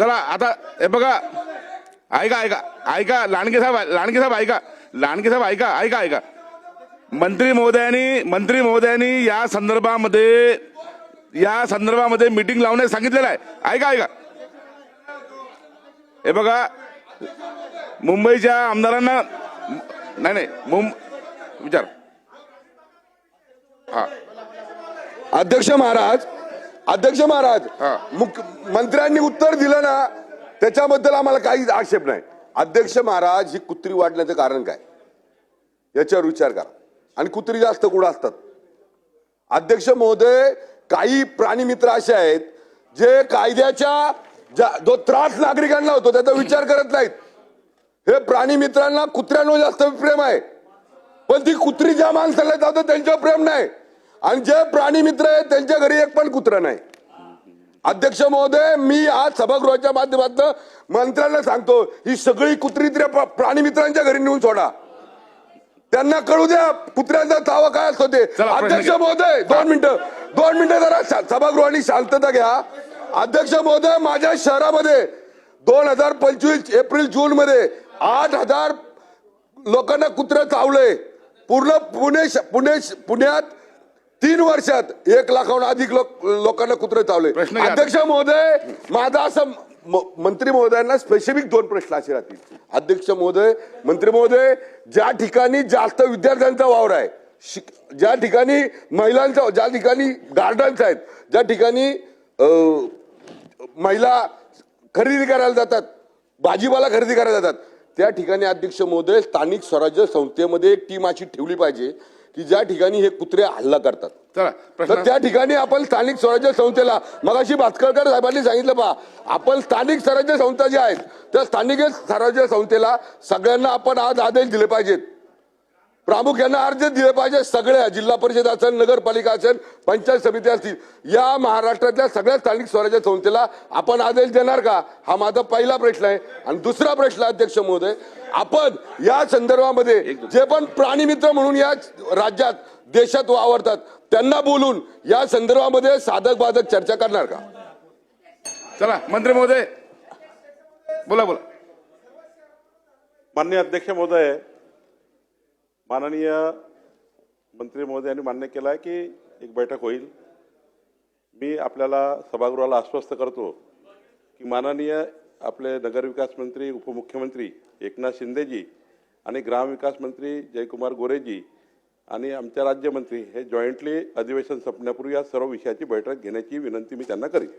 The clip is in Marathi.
चला आता हे बघा. ऐका ऐका ऐका लांडगे साहेब लांडगे साहेब ऐका. लांडगे साहेब ऐका ऐका ऐका. मंत्री महोदयांनी मंत्री महोदयांनी या संदर्भामध्ये या संदर्भामध्ये मीटिंग लावण्यास सांगितलेलं आहे. ऐका ऐका. हे बघा. मुंबईच्या आमदारांना नाही नाही मुं विचार. हा. अध्यक्ष महाराज अध्यक्ष महाराज हा. मुख मंत्र्यांनी उत्तर दिलं ना त्याच्याबद्दल आम्हाला काहीच आक्षेप नाही. अध्यक्ष महाराज ही कुत्री वाढण्याचं कारण काय? याच्यावर विचार करा. आणि कुत्री जास्त कुठं असतात? अध्यक्ष महोदय काही प्राणी मित्र असे आहेत जे कायद्याच्या जो त्रास नागरिकांना होतो त्याचा विचार करत नाहीत. हे प्राणी मित्रांना कुत्र्यांवर जास्त प्रेम आहे. पण ती कुत्री ज्या माणसाला जातं त्यांच्यावर प्रेम नाही. आणि जे प्राणी मित्र आहेत त्यांच्या घरी एक पण कुत्र नाही. अध्यक्ष महोदय मी आज सभागृहाच्या माध्यमातून मंत्र्यांना सांगतो ही सगळी कुत्री प्राणी मित्रांच्या घरी नेऊन सोडा. त्यांना कळू द्या कुत्र्यांचा तावा काय असतो ते. अध्यक्ष. महोदय दोन मिनिटं दोन मिनिटं जरा सभागृहाने शांतता घ्या. अध्यक्श महोदय माझ्या शहरामध्ये दोन हजार पंचवीस एप्रिल जून मध्ये आठ हजार लोकांना कुत्र चावलंय. पूर्ण पुणे पुणे पुण्यात तीन वर्षात एक लाखाहून अधिक लोक लोकांना कुत्रे चावले प्रश्न घ्या. अध्यक्ष महोदय माझा असं म- मंत्री महोदयांना स्पेसिफिक दोन प्रश्न असे राहतील अध्यक्ष महोदय मंत्री महोदय ज्या ठिकाणी जास्त विद्यार्थ्यांचा वावर आहे शिक- ज्या ठिकाणी महिलांचा ज्या ठिकाणी गार्डन्स आहेत ज्या ठिकाणी अं, महिला खरेदी करायला जातात भाजीपाला खरेदी करायला जातात त्या ठिकाणी अध्यक्ष महोदय स्थानिक स्वराज्य संस्थेमध्ये एक टीम अशी ठेवली पाहिजे की ज्या ठिकाणी हे कुत्रे हल्ला करतात. चला तर प्रश्न त्या ठिकाणी आपण स्थानिक स्वराज्य संस्थेला मगाशी भास्करकर साहेबांनी सांगितलं पहा आपण स्थानिक स्वराज्य संस्था ज्या आहेत त्या स्थानिक स्वराज्य संस्थेला सगळ्यांना आपण आज आदेश दिले पाहिजेत. प्रामुख्याने अर्ज दिले पाहिजे. सगळ्या जिल्हा परिषद असेल नगरपालिका असेल पंचायत समिती असतील या महाराष्ट्रातल्या सगळ्या स्थानिक स्वराज्य संस्थेला आपण आदेश देणार का? हा माझा पहिला प्रश्न आहे. आणि दुसरा प्रश्न अध्यक्ष महोदय आपण या संदर्भामध्ये जे पण प्राणी मित्र म्हणून या राज्यात देशात वावरतात त्यांना बोलून या संदर्भामध्ये साधक बाधक चर्चा करणार का? चला मंत्री महोदय. बोला बोला. माननीय अध्यक्ष महोदय माननीय मंत्री महोदयांनी मान्य केलं आहे की एक बैठक होईल. मी आपल्याला सभागृहाला आश्वस्त करतो की माननीय आपले नगरविकास मंत्री उपमुख्यमंत्री एकनाथ शिंदेजी आणि ग्रामविकास मंत्री जयकुमार गोरेजी आणि आमच्या राज्यमंत्री हे जॉईंटली अधिवेशन संपण्यापूर्वी या सर्व विषयाची बैठक घेण्याची विनंती मी त्यांना करीन.